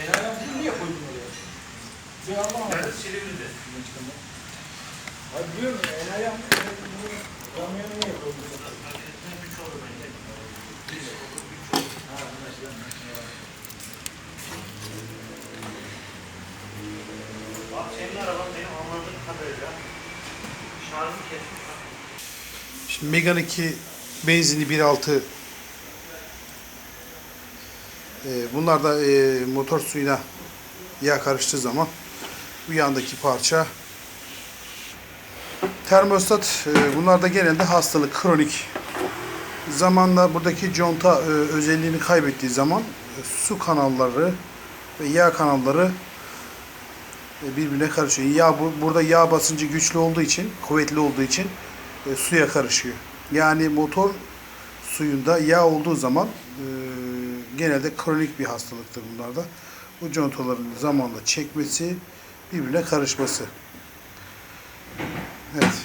Enayi bunu niye koydun oraya? Bir anlamadım. Ben Silivri'de. Hayır biliyorum enayi bunu kamyonu niye koydun? Güç olur bence. Güç olur, güç olur. Ha. Bak senin araban benim anladığım kadarıyla şarjı kesmiş. Şimdi Megane 2 benzinli 1.6 e, bunlar da e, motor suyuna yağ karıştığı zaman bu yandaki parça termostat e, bunlar da genelde hastalık kronik zamanla buradaki conta e, özelliğini kaybettiği zaman su kanalları ve yağ kanalları birbirine karışıyor. Yağ bu, burada yağ basıncı güçlü olduğu için, kuvvetli olduğu için suya karışıyor. Yani motor suyunda yağ olduğu zaman e, genelde kronik bir hastalıktır bunlarda. Bu contaların zamanla çekmesi, birbirine karışması. Evet.